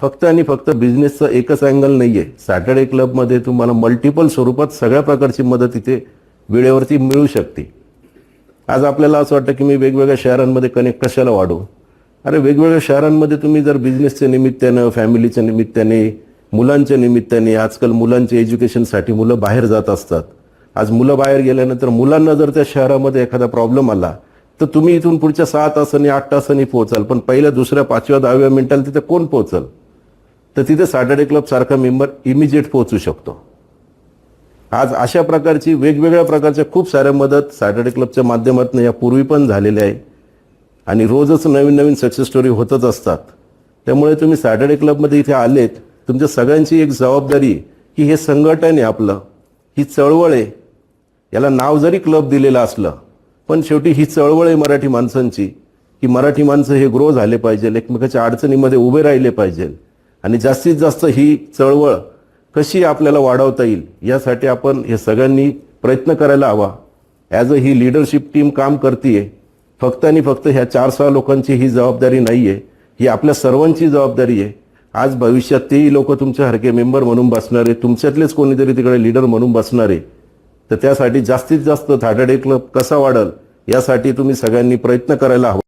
फक्त आणि फक्त बिझनेसचं एकच अँगल नाही आहे सॅटर्डे क्लबमध्ये तुम्हाला मल्टिपल स्वरूपात सगळ्या प्रकारची मदत इथे वेळेवरती मिळू शकते. आज आपल्याला असं वाटतं की मी वेगवेगळ्या शहरांमध्ये कनेक्ट कशाला वाढू अरे वेगवेगळ्या शहरांमध्ये तुम्ही जर बिझनेसच्या निमित्तानं फॅमिलीच्या निमित्ताने मुलांच्या निमित्ताने आजकाल मुलांच्या एज्युकेशनसाठी मुलं बाहेर जात असतात. आज मुलं बाहेर गेल्यानंतर मुलांना जर त्या शहरामध्ये एखादा प्रॉब्लेम आला तर तुम्ही इथून पुढच्या सहा तासांनी आठ तासांनी पोहोचाल. पण पहिल्या दुसऱ्या पाचव्या दहाव्या मिनिटाला तिथे कोण पोहोचाल? तर तिथे सॅटर्डे क्लबसारखा मेंबर इमिजिएट पोहोचू शकतो. आज अशा प्रकारची वेगवेगळ्या प्रकारच्या खूप साऱ्या मदत सॅटर्डे क्लबच्या माध्यमातून यापूर्वी पण झालेल्या आहे. आणि रोजच नवीन नवीन सक्सेस स्टोरी होतच असतात. त्यामुळे तुम्ही सॅटर्डे क्लबमध्ये इथे आलेत तुमच्या सगळ्यांची एक जबाबदारी की हे संघटन आहे आपलं. ही चळवळ आहे. याला नाव जरी क्लब दिलेलं असलं पण शेवटी ही चळवळ आहे मराठी माणसांची की मराठी माणसं हे ग्रो झाले पाहिजे एकमेकाच्या अडचणीमध्ये उभे राहिले पाहिजे. आणि जास्तीत जास्त ही चळवळ कशी आपल्याला वाढवता येईल यासाठी आपण हे सगळ्यांनी प्रयत्न करायला हवा. ॲज अ ही लिडरशिप टीम काम करते फक्त आणि फक्त ह्या चार सहा लोकांची ही जबाबदारी नाही आहे ही आपल्या सर्वांची जबाबदारी आहे. आज भविष्यात तेही लोक तुमच्यासारखे मेंबर म्हणून बसणारे तुमच्यातलेच कोणीतरी तिकडे लीडर म्हणून बसणारे तर त्यासाठी जास्तीत जास्त सॅटर्डे क्लब कसा वाढल यासाठी तुम्ही सगळ्यांनी प्रयत्न करायला हवा.